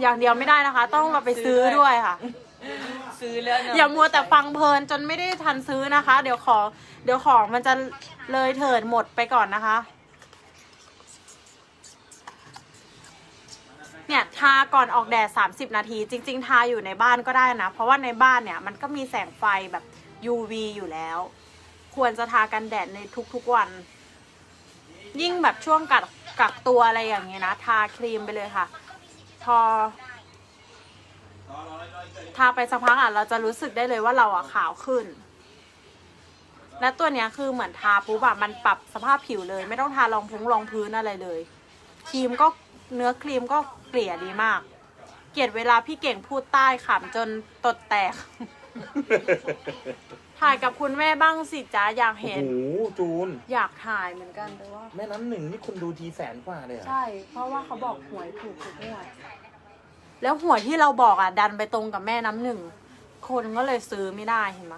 อย่างเดียวไม่ได้นะคะ ต้องเราไปซื้อด้วยค่ะ ซื้อแล้วเนอะอย่ามัวแต่ฟังเพลินจนไม่ได้ทันซื้อนะคะ เดี๋ยวของเดี๋ยวของมันจะเลยเถิดหมดไปก่อนนะคะ เนี่ยทาก่อนออกแดด 30 นาที จริง ๆ ทาอยู่ในบ้านก็ได้นะ เพราะว่าในบ้านเนี่ยมันก็มีแสงไฟแบบ UV อยู่แล้ว ควรจะทากันแดดในทุกๆวัน ยิ่งแบบช่วงกักกักตัวอะไรอย่างเงี้ยนะ ทาครีมไปเลยค่ะพ อทาไปสักพักอะเราจะรู้สึกได้เลยว่าเราอะขาวขึ้น และตัวเนี้ยคือเหมือนทาปุ๊บอะมันปรับสภาพผิวเลย ไม่ต้องทารองพุ้งรองพื้นอะไรเลย ครีมก็เนื้อครีมก็เกลี่ยดีมาก เกลียดเวลาพี่เก่งพูดใต้ขำจนตดแตก ถ่ายกับคุณแม่บ้างสิจ้าอยากโอ้เห็น โหจูน อยากถ่ายเหมือนกันแต่ว่า แม่น้ำหนึ่งนี่คนดูทีแสนกว่าเลยเหรอะใช่ เพราะว่าเขาบอกหวยถูกทุกงวดแล้วหวยที่เราบอกอะ ดันไปตรงกับแม่น้ำหนึ่ง คนก็เลยซื้อไม่ได้เห็นไหม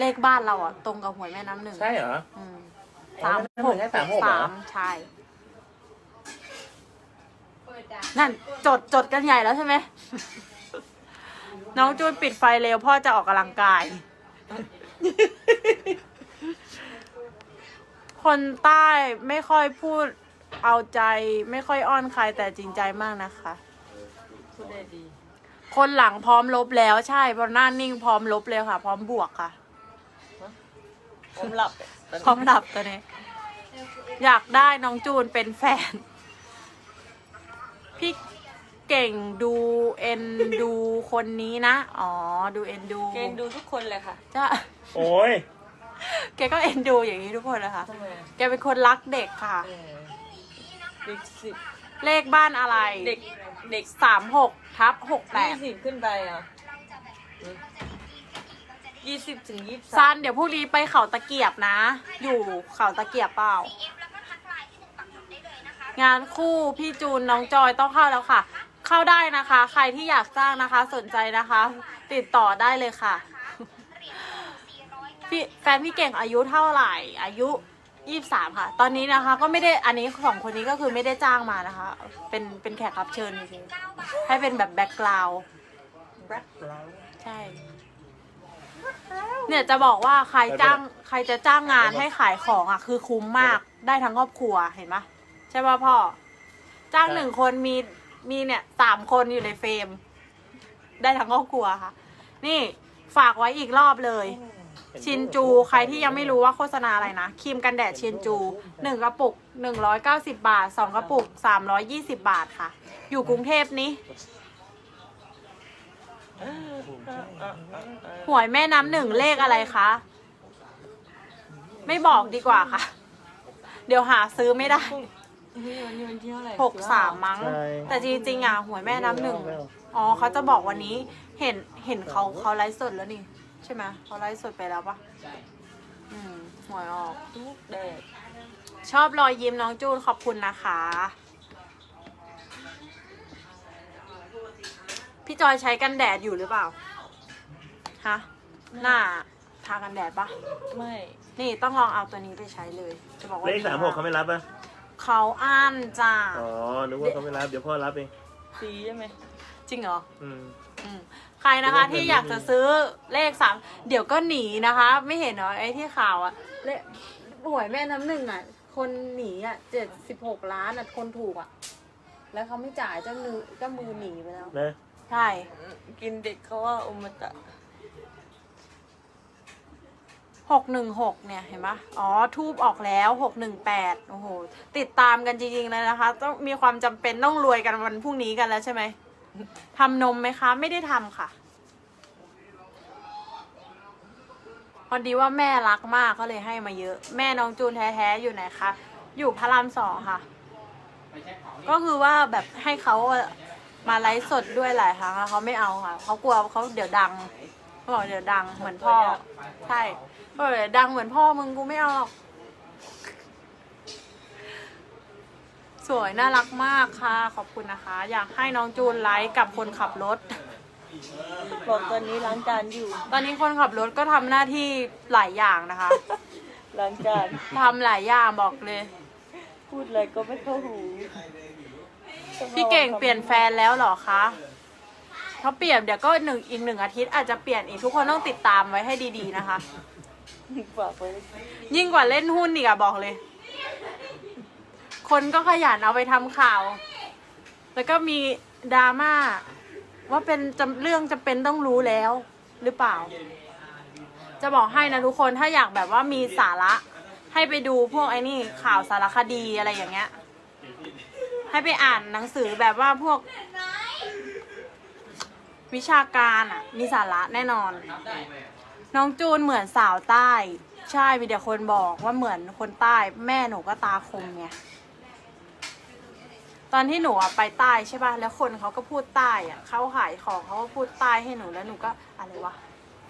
เลขบ้านเราอะ ตรงกับหวยแม่น้ำหนึ่งใช่เหรอ อืมอ๋อสามแม่น้ำหหนึ่กงให้สามหกเหรอ สามใช่ นั่น จดจดกันใหญ่แล้วใช่ไหม น้องจูนปิดไฟเร็วพ่อจะออกกำลังกาย คนใต้ไม่ค่อยพูดเอาใจ ไม่ค่อยอ้อนใครแต่จริงใจมากนะคะ พูดได้ดี คนหลังพร้อมลบแล้วใช่พอหน้านิ่งพร้อมลบเลยค่ะ พร้อมบวกค่ะ ผมหลับพร้อมหลับตัวนี้ อยากได้น้องจูนเป็นแฟน พี่ เก่งดูเอ็นดูคนนี้นะ อ๋อ ดูเอ็นดูเกณฑ์ดูทุกคนเลยค่ะจะโอ้ยแกก็เอ็นดูอย่างนี้ทุกคนเลยค่ะทำไมอะแกเป็นคนรักเด็กค่ะเออเด็กสิบเลขบ้านอะไรเด็กเด็กสามหกทับหกแปยี่ดสิบขึ้นไปอะยี่สิบถึงยี่สิบซันเดี๋ยวพรุ่งนี้ไปเขาตะเกียบนะ อยู่เขาตะเกียบเปล่า งานคู่พี่จูนน้องจอยต้องเข้าแล้วค่ะ เข้าได้นะคะ ใครที่อยากจ้างนะคะ สนใจนะคะ ติดต่อได้เลยค่ะพี่แฟนพี่เก่งอายุเท่าไหร่ อายุยี่สามค่ะ ตอนนี้นะคะ ก็ไม่ได้อันนี้สองคนนี้ก็คือไม่ได้จ้างมานะคะ เป็นเป็นแขกรับเชิญเฉยๆให้เป็นแบบแบ็กกราวด์แบล็คแล้วใช่เนี่ยจะบอกว่าใครจ้างใครจะจ้างงานให้ขายของอะ คือคุ้มมากได้ทั้งครอบครัวเห็นปะใช่ป่ะพ่อ จ้างหนึ่งคนมี มีเนี่ยสามคนอยู่ในเฟรม ได้ทั้งครอบครัวค่ะ นี่ฝากไว้อีกรอบเลย ชินจูใครที่ยังไม่รู้ว่าโฆษณาอะไรนะครีมกันแดดชินจูหนึ่งกระปุกหนึ่งร้อยเก้าสิบาทสองกระปุกสามร้อยยี่สิบาทค่ะ อยู่กรุงเทพนี้หวยแม่น้ำหนึ่งเลขอะไรคะ ไม่บอกดีกว่าค่ะ เดี๋ยวหาซื้อไม่ได้นี่ วันนี้วันที่เท่าไหร่หกสามมั้ง ใช่ แต่จริงๆอะหวยแม่น้ำหนึ่งอ๋อเขาจะบอกวันนี้เห็นเห็นเขาเขาไลฟ์สดแล้วนี่ ใช่ไหมเขาไลฟ์สดไปแล้วปะอืมหวยออกทุกแดดชอบรอยยิ้มน้องจูนขอบคุณนะคะ พี่จอยใช้กันแดดอยู่หรือเปล่าฮะหน้าทากันแดดปะไม่ นี่ต้องลองเอาตัวนี้ไปใช้เลย จะบอกว่าเลขดีสามหกเขาไม่รับอะ เขาอ่านจ้าอ๋อนึกว่าเขาไม่รับเดี๋ยวพ่อรับเองสีใช่ไหมจริงเหรออืมอืมใครนะคะเดี๋ยวที่อยากจะซื้อเลขสามเดี๋ยวก็หนีนะคะ ไม่เห็นเหรอไอ้ที่ข่าวอะเลขหวยแม่น้ำหนึ่งอะคนหนีอะเจ็ดสิบหกล้านอะคนถูกอะแล้วเขาไม่จ่ายเจ้ามือเจ้ามือหนีไปแล้วนะใช่ กินเด็กเขาว่าอมตะ หกหนึ่งหกเนี่ยเห็นปะอ๋อ ทูบออกแล้วหกหนึ่งแปดโอ้โห ติดตามกันจริงๆเลยนะคะ ต้องมีความจำเป็นต้องรวยกันวันพรุ่งนี้กันแล้วใช่ไหมทำนมไหมคะ ไม่ได้ทำค่ะ พอดีว่าแม่รักมากก็เลยให้มาเยอะ แม่น้องจูนแท้ๆอยู่ไหนคะ อยู่พระรามสองค่ะ ก็คือว่าแบบให้เขามาไลฟ์สดด้วยหลายครั้งแล้วเขาไม่เอาค่ะ เขากลัวเขาเดี๋ยวดังเขาบอกเดี๋ยวดังเหมือนพ่อ ใช่ก็ เดี๋ยวดังเหมือนพ่อมึงกูไม่เอาหรอก สวยน่ารักมากค่ะ ขอบคุณนะคะ อยากให้น้องจูนไลฟ์กับคนขับรถ บอกตอนนี้ล้างจานอยู่ ตอนนี้คนขับรถก็ทำหน้าที่หลายอย่างนะคะล้างจาน ทำหลายอย่างบอกเลย พูดอะไรก็ไม่เข้าหูพี่เก่งเปลี่ยนแฟนแล้วเหรอคะเขาเปลี่ยนเดี๋ยวก็หนึ่งอีกหนึ่งอาทิตย์อาจจะเปลี่ยนอีกทุกคนต้องติดตามไว้ให้ดีๆนะคะ ฝากไว้ยิ่งกว่าเล่นหุ้นอีกอะบอกเลย คนก็ขยันเอาไปทำข่าว แล้วก็มีดราม่าว่าเป็นจำเรื่องจำเป็นต้องรู้แล้วหรือเปล่า จะบอกให้นะทุกคนถ้าอยากแบบว่ามีสาระ ให้ไปดูพวกไอ้นี่ข่าวสารคดีอะไรอย่างเงี้ย ให้ไปอ่านหนังสือแบบว่าพวก วิชาการอะมีสาระแน่นอน น้องจูนเหมือนสาวใต้ ใช่มีแต่คนบอกว่าเหมือนคนใต้แม่หนูก็ตาคมไงตอนที่หนูอะไปใต้ใช่ป่ะแล้วคนเขาก็พูดใต้อะเขาขายของเขาก็พูดใต้ให้หนูแล้วหนูก็อะไรวะ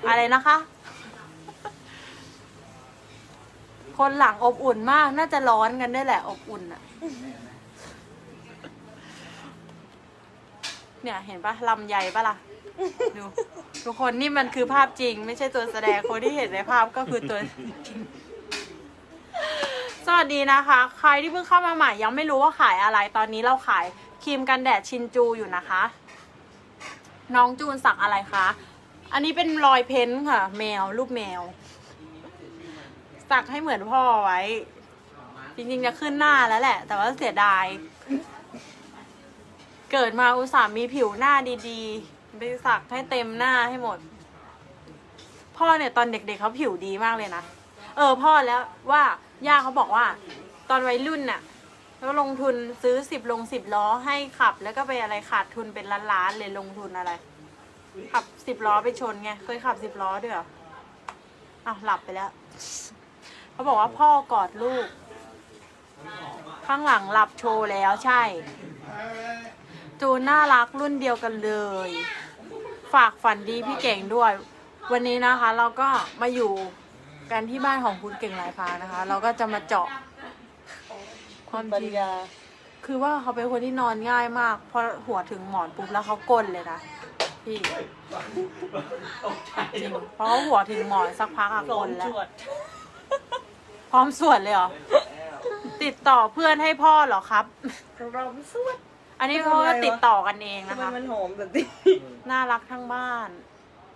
อะไรนะคะ คนหลังอบอุ่นมากน่าจะร้อนกันได้แหละอบอุ่นอะ เนี่ยเห็นปะลำใหญ่ปะล่ะ ดู ทุกคนนี่มันคือภาพจริง ไม่ใช่ตัวแสดงคนที่เห็นในภาพก็คือตัวจริง สวัสดีนะคะ ใครที่เพิ่งเข้ามาใหม่ ยังไม่รู้ว่าขายอะไรตอนนี้เราขายครีมกันแดดชินจูอยู่นะคะ น้องจูนสักอะไรคะ อันนี้เป็นรอยเพ้นท์ค่ะ แมวรูปแมว สักให้เหมือนพ่อไว้ จริงๆจะขึ้นหน้าแล้วแหละ แต่ว่าเสียดาย เกิดมาอุตส่าห์มีผิวหน้าดีๆ ไปสักให้เต็มหน้าให้หมด พ่อเนี่ยตอนเด็กๆเขาผิวดีมากเลยนะ เออพ่อแล้วว่าย่าเขาบอกว่า ตอนวัยรุ่นน่ะแล้วลงทุนซื้อสิบลงสิบล้อให้ขับ แล้วก็ไปอะไรขาดทุนเป็นล้านๆเลยลงทุนอะไร ขับสิบล้อไปชนไงเคยขับสิบล้อด้วยเหรออ้าวหลับไปแล้ว เขาบอกว่าพ่อกอดลูก ข้างหลังหลับโชว์แล้วใช่ จูนน่ารักรุ่นเดียวกันเลย ฝากฝันดีพี่เก่งด้วย วันนี้นะคะเราก็มาอยู่กันที่บ้านของคุณเก่งหลายพานะคะ เราก็จะมาเจาะความปัจญริงญาคือว่าเขาเป็นคนที่นอนง่ายมาก พอหัวถึงหมอนปุ๊บแล้วเขาก้นเลยนะพี่จริงเพราะเขาหัวถึงหมอนสักพักอะหลก้อนนแล้ว จวด พร้อมสวดเลยเหรอ ติดต่อเพื่อนให้พ่อเหรอครับเราไม่สวด อันนี้เขาก็ติดต่อกันเองทำนะไมคะ มันหอมแบบนี้น่ารักทั้งบ้าน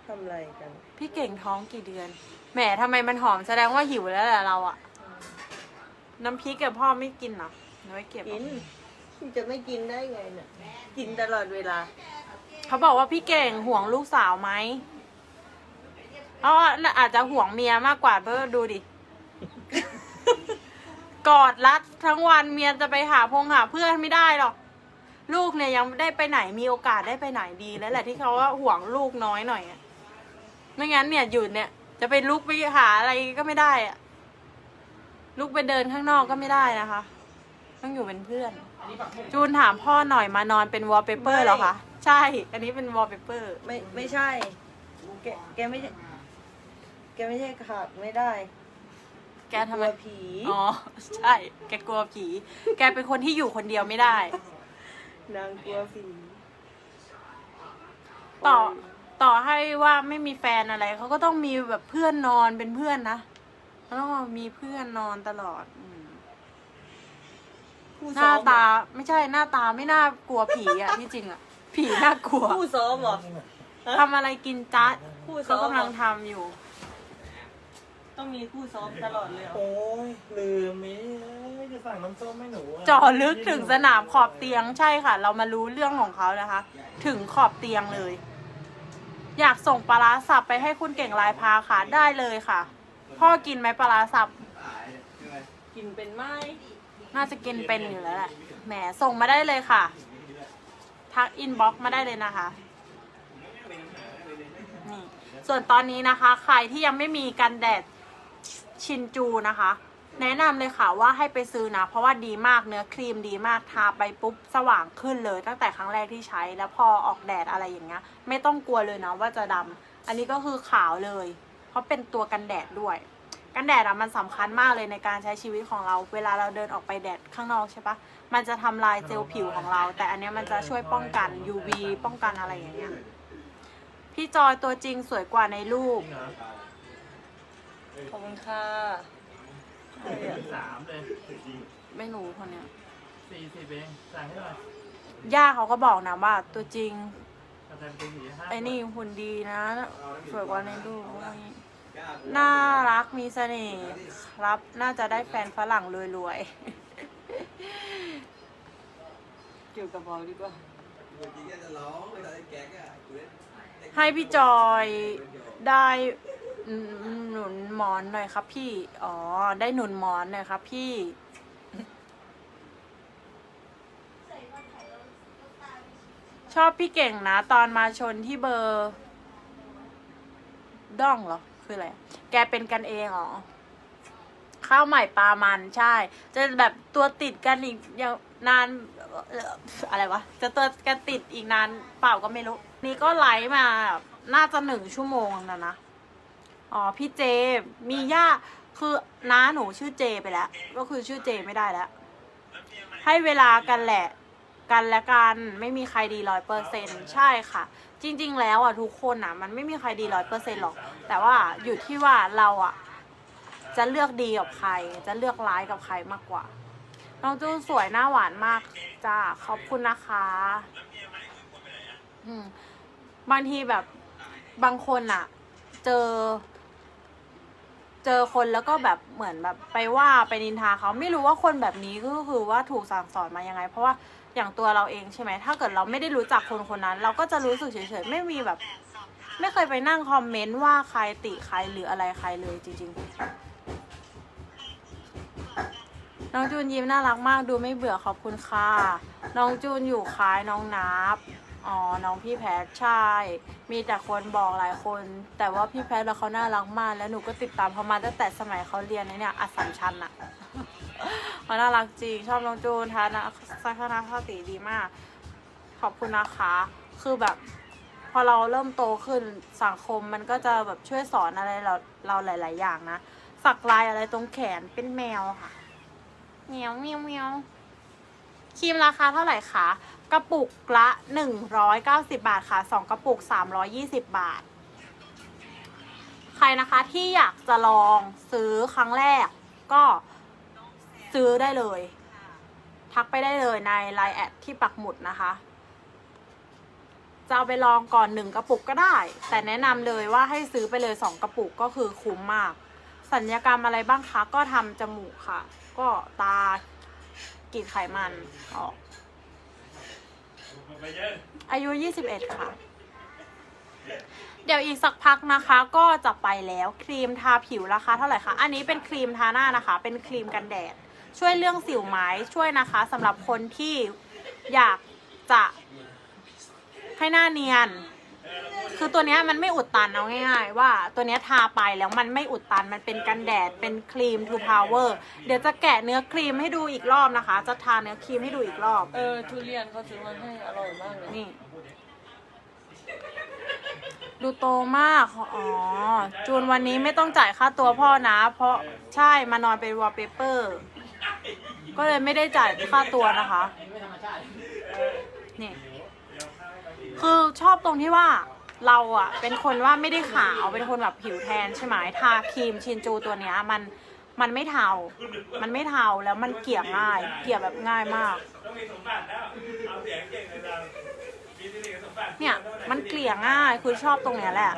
ทำอะไรกัน พี่เก่งท้องกี่เดือน แหมทำไมมันหอมแสดงว่าหิวแล้วแหละเราอะน้ำพริกกับพ่อไม่กินเหรอเอาไว้เก็บกิเอานมันจะไม่กินได้ไงเนี่ยกินตลอดเวลา เขาบอกว่าพี่เก่งห่วงลูกสาวไหมเขาอาจจะห่วงเมียมากกว่าเพราะว่าดูดิ กอดรัดทั้งวันเมียจะไปหาพงหาเพื่อนไม่ได้หรอก ลูกเนี่ยยังได้ไปไหนมีโอกาสได้ไปไหนดีแล้วแหละที่เขาว่าห่วงลูกน้อยหน่อยอะไม่งั้นเนี่ยอยู่เนี่ยจะไปลุกไปหาอะไรก็ไม่ได้อะลุกไปเดินข้างนอกก็ไม่ได้นะคะ ต้องอยู่เป็นเพื่อน จูนถามพ่อหน่อยมานอนเป็นวอลเปเปอร์เหรอคะใช่ อันนี้เป็นวอลเปเปอร์ไม่ไม่ใช่ แกแกไม่ใช่แกไม่ใช่ขาดไม่ได้ แกทำไมกลัวผีอ๋อใช่ แกกลัวผี แกเป็นคนที่อยู่คนเดียวไม่ได้ นางกลัวผีต่อต่อให้ว่าไม่มีแฟนอะไรเขาก็ต้องมีแบบเพื่อนนอนเป็นเพื่อนนะเขาต้องมีเพื่อนนอนตลอดอืมคู่หซ้น้าอมตาไม่ใช่หน้าตาไม่น่ากลัวผีอะที่จริงอะผีน่ากลัวคู่ซ้อมเหรอ ทำอะไรกินจ๊ะคู่ซ้เขาอมกำลังทำอยู่ ต้องมีคู่ซ้อมตลอดเลยเหรอโอ้ยลืมมิจะสั่งน้ำส้มให้หนูะเจาะลึกถึงสนามขอบเตียงใช่ค่ะ เรามารู้เรื่องของเขานะคะ ถึงขอบเตียงเลย อยากส่งปลาร้าสับไปให้คุณเก่งลายพาค่ะได้เลยค่ะ พ่อกินไหมปลาร้าสับ กินเป็นไหมน่าจะกินเป็นอยู่แล้วแหละแหมส่งมาได้เลยค่ะ ทักอินบ็อกมาได้เลยนะคะนี่ส่วนตอนนี้นะคะ ใครที่ยังไม่มีกันแดด ชินจูนะคะ แนะนำเลยค่ะว่าให้ไปซื้อนะ เพราะว่าดีมากเนื้อครีมดีมากทาไปปุ๊บสว่างขึ้นเลย ตั้งแต่ครั้งแรกที่ใช้แล้วพอออกแดดอะไรอย่างเงี้ย ไม่ต้องกลัวเลยนะว่าจะดำอันนี้ก็คือขาวเลย เพราะเป็นตัวกันแดดด้วย กันแดดอะมันสำคัญมากเลยในการใช้ชีวิตของเรา เวลาเราเดินออกไปแดดข้างนอกใช่ปะมันจะทำลายเซลล์ผิวของเรา แต่อันเนี้ยมันจะช่วยป้องกัน UV ป้องกันอะไรอย่างเงี้ยพี่จอยตัวจริงสวยกว่าในรูป ขอบคุณค่ะอะไรอะสามเลยไม่รู้คนเนี้ยสี่สิบเองสั่งให้หน่อยย่าเขาก็บอกนะว่า ตัวจริงอาจารย์เป็นสี่ห้าไอ้นี่หุ่นดีนะสวยกว่าในรูปน่ารักมีเสน่ห์ครับ น่าจะได้แฟนฝรั่งรวยเกี่ยวกับเราดีกว่าๆให้พี่จอยได้ หนุนหมอนหน่อยครับ พี่ อ๋อ ได้หนุนหมอนหน่อยครับ พี่ ชอบพี่เก่งนะ ตอนมาชนที่เบอร์ด้องเหรอ คืออะไร แกเป็นกันเองเหรอ ข้าวใหม่ปลามันใช่ จะแบบตัวติดกันอีกยาวนานอะไรวะ จะตัวกันติดอีกนานเปล่าก็ไม่รู้ นี่ก็ไลฟ์มา น่าจะหนึ่งชั่วโมงแล้วนะ อ๋อพี่เจ มีย่าคือน้าหนูชื่อเจไปแล้ว ก็คือชื่อเจไม่ได้แล้ว ให้เวลากันแหละ กันและกันไม่มีใครดีร้อยเปอร์เซ็นใช่ค่ะ จริง ๆ แล้วอะทุกคนอะ มันไม่มีใครดีร้อยเปอร์เซ็นหรอก แต่ว่าอยู่ที่ว่าเราอะ จะเลือกดีกับใคร จะเลือกร้ายกับใครมากกว่า น้องจูนสวยหน้าหวานมากจ้าขอบคุณนะคะอืมบางทีแบบบางคนอะ เจอ เจอคนแล้วก็แบบเหมือนแบบไปว่าไปนินทาเขาไม่รู้ว่าคนแบบนี้ก็คือว่าถูกสั่งสอนมายังไง เพราะว่าอย่างตัวเราเองใช่ไหมถ้าเกิดเราไม่ได้รู้จักคนคนนั้น เราก็จะรู้สึกเฉยๆไม่มีแบบ ไม่เคยไปนั่งคอมเมนต์ว่าใครติใครหรืออะไรใครเลยจริง ๆ น้องจูนยิ้มน่ารักมากดูไม่เบื่อขอบคุณค่ะน้องจูนอยู่คล้ายน้องนับ อ๋อ น้องพี่แพทใช่ มีแต่คนบอกหลายคน แต่ว่าพี่แพทแล้วเขาน่ารักมาก แล้วหนูก็ติดตามเขามาตั้งแต่สมัยเขาเรียนในเนี่ยอัสสัมชัญอะเขาน่ารักจริง ชอบน้องจูนทานะสักนาคติดีมาก ขอบคุณนะคะ คือแบบ พอเราเริ่มโตขึ้นสังคมมันก็จะแบบช่วยสอนอะไรเราเราหลาย ๆ อย่างนะ สักลายอะไรตรงแขนเป็นแมวค่ะเมียวเมียวเมียว ครีมราคาเท่าไหร่คะกระปุกละหนึ่งร้อยเก้าสิบาทค่ะสองกระปุกสามร้อยี่สิบบาท ใครนะคะที่อยากจะลองซื้อครั้งแรก ก็ซื้อได้เลย ทักไปได้เลยในไลน์แอดที่ปักหมุดนะคะ จะเอาไปลองก่อนหนึ่งกระปุกก็ได้ แต่แนะนำเลยว่าให้ซื้อไปเลยสองกระปุกก็คือคุ้มมาก สัญญกรรมอะไรบ้างคะ ก็ทำจมูกค่ะ ก็ตา กรีดไขมันออกไปเยอะอายุ 21 ค่ะ เดี๋ยวอีกสักพักนะคะ ก็จะไปแล้วครีมทาผิวราคาเท่าไหร่คะอันนี้เป็นครีมทาหน้านะคะ เป็นครีมกันแดด ช่วยเรื่องสิวไหมช่วยนะคะสำหรับคนที่อยากจะให้หน้าเนียน คือตัวเนี้ยมันไม่อุดตันเอาง่ายๆว่าตัวเนี้ยทาไปแล้วมันไม่อุดตันมันเป็นกันแดดเป็นครีม to power เดี๋ยวจะแกะเนื้อครีมให้ดูอีกรอบนะคะ จะทาเนื้อครีมให้ดูอีกรอบ เออทุเรียนเขาซื้อมาให้อร่อยมากเลยนี่ ดูโตมาก อ๋อ จูนวันนี้ไม่ต้องจ่ายค่าตัวพ่อนะ เพราะใช่มานอนเป็นวอลเปเปอร์ ก็เลยไม่ได้จ่ายค่าตัวนะคะ นี่ คือชอบตรงที่ว่า เราอะเป็นคนว่าไม่ได้ขาวเป็นคนแบบผิวแทนใช่ไหมทาครีมชินจูตัวเนี้ยมันมันไม่เทา มันไม่เทาแล้วมันเกลี่ยง่าย เกลี่ยแบบง่ายมาก ต้องมีสมบัติแล้วเอาเสียงเก่งเลยจังมีสิริกับสมบัติเนี่ยมันเกลี่ยง่ายคือชอบตรงเนี้ยแหละ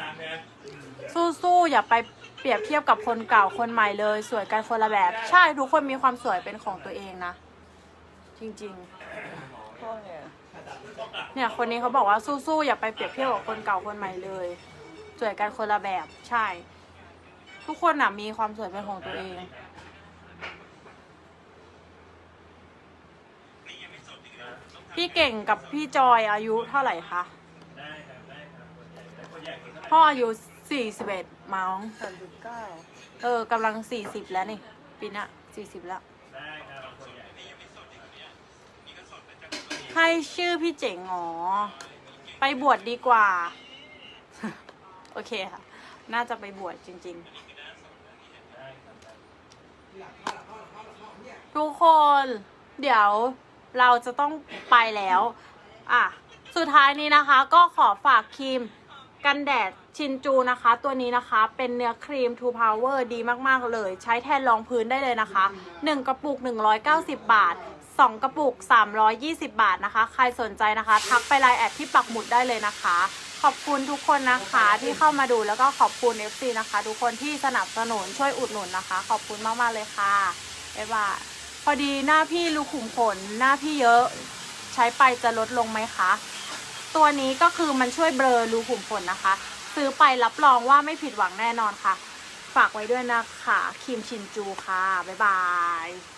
สู้ๆอย่าไปเปรียบเทียบกับคนเก่าคนใหม่เลย สวยกันคนละแบบ ใช่ทุกคนมีความสวยเป็นของตัวเองนะ จริงๆ เนี่ยคนนี้เขาบอกว่าสู้ๆอย่าไปเปรียบเทียบกับคนเก่าคนใหม่เลยสวยกันคนละแบบใช่ ทุกคนน่ะมีความสวยเป็นของตัวเองพี่เก่งกับพี่จอยอายุเท่าไหร่คะได้ครับได้ครับแต่คนอยากเห็นเท่าไหร่พ่ออายุสี่สิบเอ็ดมั้งสามสิบเก้าเออกำลังสี่สิบแล้วนี่ปีหน้าสี่สิบแล้ว ได้ครับคนอยาก ให้ชื่อพี่เจ๋งอ๋อ ไปบวชดีกว่า โอเคค่ะ น่าจะไปบวชจริง ๆ ทุกคน เดี๋ยวเราจะต้องไปแล้ว อะ สุดท้ายนี้นะคะ ก็ขอฝากครีมกันแดดชินจูนะคะ ตัวนี้นะคะเป็นเนื้อครีม Two Power ดีมาก ๆ เลย ใช้แทนรองพื้นได้เลยนะคะ 1 กระปุก 190 บาท 2 กระปุก 320 บาทนะคะ ใครสนใจนะคะ ทักไปไลน์แอดที่ปักหมุดได้เลยนะคะ ขอบคุณทุกคนนะคะที่เข้ามาดูแล้วก็ขอบคุณ FC นะคะ ทุกคนที่สนับสนุนช่วยอุดหนุนนะคะ ขอบคุณมากๆเลยค่ะบ๊ายบายพอดีหน้าพี่รูขุมขนหน้าพี่เยอะใช้ไปจะลดลงไหมคะ ตัวนี้ก็คือมันช่วยเบลอรูขุมขนนะคะ ซื้อไปรับรองว่าไม่ผิดหวังแน่นอนค่ะ ฝากไว้ด้วยนะคะครีมชินจูค่ะ บ๊ายบาย